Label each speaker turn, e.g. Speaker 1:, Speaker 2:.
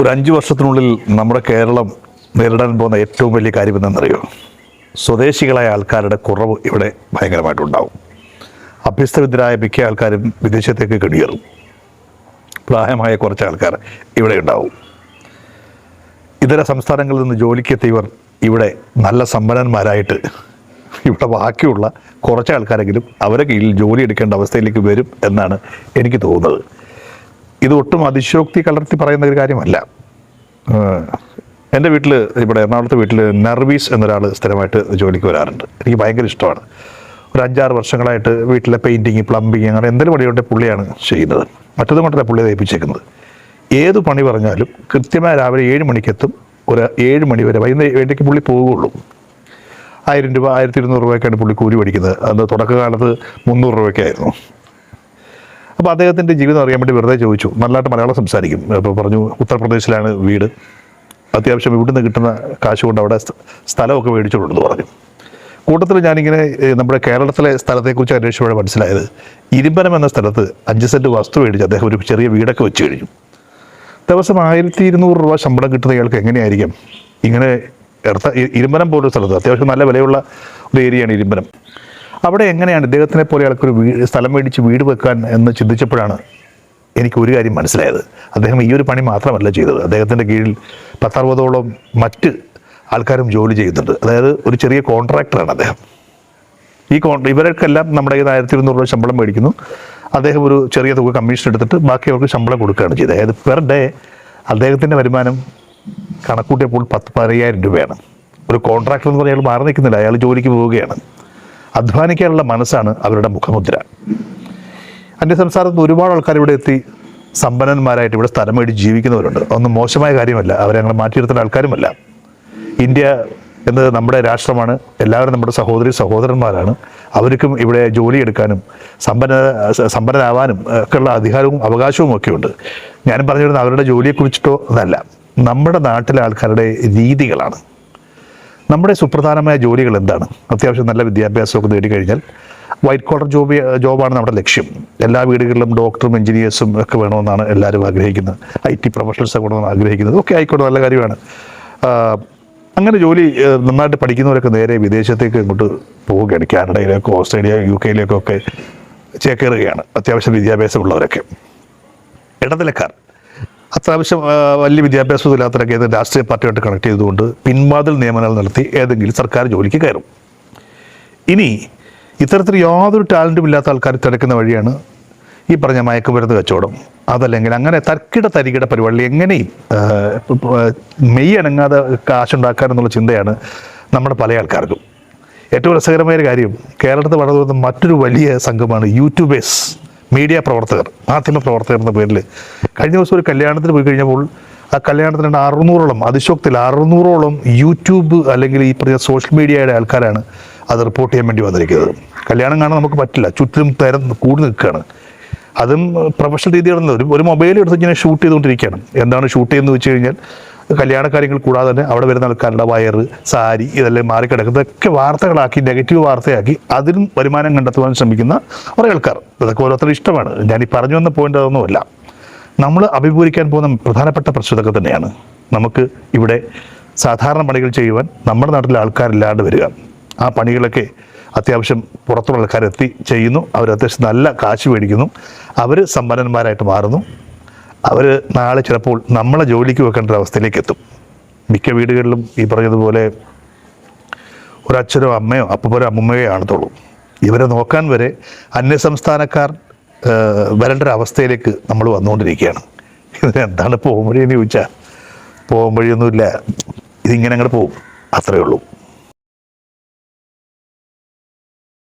Speaker 1: ഒരു അഞ്ച് വർഷത്തിനുള്ളിൽ നമ്മുടെ കേരളം നേരിടാൻ പോകുന്ന ഏറ്റവും വലിയ കാര്യം എന്തെന്നറിയോ സ്വദേശികളായ ആൾക്കാരുടെ കുറവ് ഇവിടെ ഭയങ്കരമായിട്ടുണ്ടാവും. അഭ്യസ്തവിദ്യരായ മിക്ക ആൾക്കാരും വിദേശത്തേക്ക് കടിയേറും. പ്രായമായ കുറച്ച് ആൾക്കാർ ഇവിടെ ഉണ്ടാവും. ഇതര സംസ്ഥാനങ്ങളിൽ നിന്ന് ജോലിക്കെത്തിയവർ ഇവിടെ നല്ല സമ്പന്നന്മാരായിട്ട് ഇവിടെ ബാക്കിയുള്ള കുറച്ച് ആൾക്കാരെങ്കിലും അവരെ കീഴിൽ ജോലി എടുക്കേണ്ട അവസ്ഥയിലേക്ക് വരും എന്നാണ് എനിക്ക് തോന്നുന്നത്. ഇത് ഒട്ടും അതിശോക്തി കലർത്തി പറയുന്ന ഒരു കാര്യമല്ല. എന്റെ വീട്ടിൽ ഇവിടെ എറണാകുളത്തെ വീട്ടിൽ നർവീസ് എന്നൊരാൾ സ്ഥിരമായിട്ട് ജോലിക്ക് വരാറുണ്ട്. എനിക്ക് ഭയങ്കര ഇഷ്ടമാണ്. ഒരു അഞ്ചാറ് വർഷങ്ങളായിട്ട് വീട്ടിലെ പെയിന്റിങ് പ്ലംബിങ് അങ്ങനെ എന്തെങ്കിലും പണിയുണ്ടെ പുള്ളിയാണ് ചെയ്യുന്നത്. മറ്റൊന്നും കൊണ്ടല്ല പുള്ളിയെ ഏൽപ്പിച്ചേക്കുന്നത് ഏത് പണി പറഞ്ഞാലും കൃത്യമായി രാവിലെ ഏഴ് മണിക്കെത്തും ഒരു ഏഴ് മണി വരെ വൈകുന്നേരം ഏഴേക്ക് പുള്ളി പോവുകയുള്ളൂ. ആയിരം രൂപ ആയിരത്തി ഇരുന്നൂറ് രൂപയ്ക്കാണ് പുള്ളി കൂലി പഠിക്കുന്നത് അന്ന് തുടക്കകാലത്ത് മുന്നൂറ് രൂപയ്ക്കായിരുന്നു അപ്പോൾ അദ്ദേഹത്തിന്റെ ജീവിതം അറിയാൻ വേണ്ടി വെറുതെ ചോദിച്ചു. നല്ലതായിട്ട് മലയാളം സംസാരിക്കും. അപ്പോൾ പറഞ്ഞു ഉത്തർപ്രദേശിലാണ് വീട്. അത്യാവശ്യം ഇവിടുന്ന് കിട്ടുന്ന കാശ് കൊണ്ട് അവിടെ സ്ഥ- സ്ഥലമൊക്കെ മേടിച്ചോളൂ പറഞ്ഞു. കൂട്ടത്തിൽ ഞാനിങ്ങനെ നമ്മുടെ കേരളത്തിലെ സ്ഥലത്തെക്കുറിച്ച് അന്വേഷിച്ചപ്പോഴാണ് മനസ്സിലായത്. ഇരുമ്പനം എന്ന സ്ഥലത്ത് അഞ്ച് സെന്റ് വസ്തു മേടിച്ച് അദ്ദേഹം ഒരു ചെറിയ വീടൊക്കെ വെച്ച് കഴിഞ്ഞു. ദിവസം ആയിരത്തി ഇരുന്നൂറ് രൂപ ശമ്പളം കിട്ടുന്ന ഇയാൾക്ക് എങ്ങനെയായിരിക്കും? ഇങ്ങനെ ഇരുമ്പനം പോലൊരു സ്ഥലത്ത് അത്യാവശ്യം നല്ല വിലയുള്ള ഒരു ഏരിയയാണ് ഇരുമ്പനം. അവിടെ എങ്ങനെയാണ് ഇദ്ദേഹത്തിനെ പോലെ ആൾക്കൊരു വീട് സ്ഥലം മേടിച്ച് വീട് വെക്കാൻ എന്ന് ചിന്തിച്ചപ്പോഴാണ് എനിക്ക് ഒരു കാര്യം മനസ്സിലായത്. അദ്ദേഹം ഈ ഒരു പണി മാത്രമല്ല ചെയ്തത്. അദ്ദേഹത്തിന്റെ കീഴിൽ പത്തറുപതോളം മറ്റ് ആൾക്കാരും ജോലി ചെയ്യുന്നുണ്ട്. അതായത് ഒരു ചെറിയ കോൺട്രാക്ടറാണ് അദ്ദേഹം. ഈ കോൺ ഇവർക്കെല്ലാം നമ്മുടെ കയ്യിൽ ആയിരത്തി ഇരുന്നൂറ് രൂപ ശമ്പളം മേടിക്കുന്നു. അദ്ദേഹം ഒരു ചെറിയ തുക കമ്മീഷൻ എടുത്തിട്ട് ബാക്കി അവർക്ക് ശമ്പളം കൊടുക്കുകയാണ് ചെയ്തത്. അതായത് പെർ ഡേ അദ്ദേഹത്തിന്റെ വരുമാനം കണക്കൂട്ടിയപ്പോൾ പത്ത് പതിനയ്യായിരം രൂപയാണ്. ഒരു കോൺട്രാക്ടർ എന്ന് പറഞ്ഞാൽ അയാൾ മാറി നിൽക്കുന്നില്ല. അയാൾ ജോലിക്ക് പോവുകയാണ്. അധ്വാനിക്കാനുള്ള മനസ്സാണ് അവരുടെ മുഖമുദ്ര. അന്യസംസ്ഥാനത്ത് ഒരുപാട് ആൾക്കാർ ഇവിടെ എത്തി സമ്പന്നന്മാരായിട്ട് ഇവിടെ സ്ഥലം മേടി ജീവിക്കുന്നവരുണ്ട്. ഒന്നും മോശമായ കാര്യമല്ല. അവരെ ഞങ്ങൾ മാറ്റി നിർത്തുന്ന ആൾക്കാരുമല്ല. ഇന്ത്യ എന്നത് നമ്മുടെ രാഷ്ട്രമാണ്. എല്ലാവരും നമ്മുടെ സഹോദരി സഹോദരന്മാരാണ്. അവർക്കും ഇവിടെ ജോലി എടുക്കാനും സമ്പന്ന സമ്പന്നരാവാനും ഒക്കെയുള്ള അധികാരവും അവകാശവും ഒക്കെ ഉണ്ട് ഞാനും പറഞ്ഞു വരുന്നത് അവരുടെ ജോലിയെക്കുറിച്ചിട്ടോ എന്നല്ല. നമ്മുടെ നാട്ടിലെ ആൾക്കാരുടെ രീതികളാണ്. നമ്മുടെ സുപ്രധാനമായ ജോലികൾ എന്താണ്? അത്യാവശ്യം നല്ല വിദ്യാഭ്യാസമൊക്കെ നേടിക്കഴിഞ്ഞാൽ വൈറ്റ് കോളർ ജോബ് ജോബാണ് നമ്മുടെ ലക്ഷ്യം. എല്ലാ വീടുകളിലും ഡോക്ടറും എഞ്ചിനീയേഴ്സും ഒക്കെ വേണമെന്നാണ് എല്ലാവരും ആഗ്രഹിക്കുന്നത്. ഐ ടി പ്രൊഫഷണൽസ് ഒക്കെ വേണമെന്ന് ആഗ്രഹിക്കുന്നത്. ഒക്കെ ആയിക്കോട്ടെ നല്ല കാര്യമാണ്. അങ്ങനെ ജോലി നന്നായിട്ട് പഠിക്കുന്നവരൊക്കെ നേരെ വിദേശത്തേക്ക് ഇങ്ങോട്ട് പോവുകയാണ്. കാനഡയിലേക്കോ ഓസ്ട്രേലിയ യു കെയിലേക്കോ ഒക്കെ ചേക്കേറുകയാണ് അത്യാവശ്യം വിദ്യാഭ്യാസമുള്ളവരൊക്കെ. ഇടനിലക്കാർ. അത്യാവശ്യം വലിയ വിദ്യാഭ്യാസം ഇല്ലാത്തവരൊക്കെ ഏത് രാഷ്ട്രീയ പാർട്ടിയായിട്ട് കണക്ട് ചെയ്തുകൊണ്ട് പിൻവാതിൽ നിയമനങ്ങൾ നടത്തി ഏതെങ്കിലും സർക്കാർ ജോലിക്ക് കയറും. ഇനി ഇത്തരത്തിൽ യാതൊരു ടാലന്റും ഇല്ലാത്ത ആൾക്കാർ തിരക്കുന്ന വഴിയാണ് ഈ പറഞ്ഞ മയക്കുമരുന്ന് കച്ചവടം. അതല്ലെങ്കിൽ അങ്ങനെ തർക്കിട തരികിട പരിപാടി എങ്ങനെയും മെയ് അനങ്ങാതെ കാശുണ്ടാക്കാൻ എന്നുള്ള ചിന്തയാണ് നമ്മുടെ പല ആൾക്കാർക്കും. ഏറ്റവും രസകരമായ ഒരു കാര്യം കേരളത്തിൽ വളർന്നു വരുന്ന മറ്റൊരു വലിയ സംഘമാണ് യൂട്യൂബേഴ്സ്. മീഡിയ പ്രവർത്തകർ മാധ്യമ പ്രവർത്തകർ എന്ന പേരിൽ കഴിഞ്ഞ ദിവസം ഒരു കല്യാണത്തിന് പോയി കഴിഞ്ഞപ്പോൾ ആ കല്യാണത്തിന് അറുന്നൂറോളം അതിശോക്തിൽ അറുന്നൂറോളം യൂട്യൂബ് അല്ലെങ്കിൽ ഈ പറഞ്ഞ സോഷ്യൽ മീഡിയയുടെ ആൾക്കാരാണ് അത് റിപ്പോർട്ട് ചെയ്യാൻ വേണ്ടി വന്നിരിക്കുന്നത്. കല്യാണം കാണാൻ നമുക്ക് പറ്റില്ല ചുറ്റിലും തരം കൂടി നിൽക്കുകയാണ്. അതും പ്രൊഫഷണൽ രീതിയിലുള്ള ഒരു ഒരു മൊബൈൽ എടുത്ത് ഇങ്ങനെ ഷൂട്ട് ചെയ്തുകൊണ്ടിരിക്കുകയാണ്. എന്താണ് ഷൂട്ട് ചെയ്യുന്നത് വെച്ച് കഴിഞ്ഞാൽ കല്യാണ കാര്യങ്ങൾ കൂടാതെ തന്നെ അവിടെ വരുന്ന ആൾക്കാരുടെ വയർ സാരി ഇതെല്ലാം മാറിക്കിടക്കുന്നത്. ഒക്കെ വാർത്തകളാക്കി നെഗറ്റീവ് വാർത്തയാക്കി അതിലും വരുമാനം കണ്ടെത്തുവാൻ ശ്രമിക്കുന്ന കുറേ ആൾക്കാർ. ഇതൊക്കെ ഓരോരുത്തർ ഇഷ്ടമാണ്. ഞാൻ ഈ പറഞ്ഞു വന്ന പോയിന്റ് അതൊന്നുമല്ല. നമ്മൾ അഭിമുഖീകരിക്കാൻ പോകുന്ന പ്രധാനപ്പെട്ട പ്രശ്നം ഇതൊക്കെ തന്നെയാണ്. നമുക്ക് ഇവിടെ സാധാരണ പണികൾ ചെയ്യുവാൻ നമ്മുടെ നാട്ടിലെ ആൾക്കാരില്ലാണ്ട് വരിക. ആ പണികളൊക്കെ അത്യാവശ്യം പുറത്തുള്ള ആൾക്കാരെത്തി ചെയ്യുന്നു. അവർ അത്യാവശ്യം നല്ല കാശ് മേടിക്കുന്നു. അവർ സമ്പന്നന്മാരായിട്ട് മാറുന്നു. അവർ നാളെ ചിലപ്പോൾ നമ്മളെ ജോലിക്ക് വെക്കേണ്ട അവസ്ഥയിലേക്ക് എത്തും മിക്ക വീടുകളിലും ഈ പറഞ്ഞതുപോലെ ഒരച്ഛനോ അമ്മയോ അപ്പനോ അമ്മയോ ആണത്തുള്ളൂ ഇവരെ നോക്കാൻ വരെ അന്യസംസ്ഥാനക്കാർ വരേണ്ട ഒരു അവസ്ഥയിലേക്ക് നമ്മൾ വന്നുകൊണ്ടിരിക്കുകയാണ്. ഇതിനെന്താണ് എന്താണ് പോകും എന്ന് ചോദിച്ചാൽ പോകുമ്പോഴൊന്നുമില്ല ഇതിങ്ങനെ അങ്ങോട്ട് പോകും. അത്രയേ ഉള്ളൂ.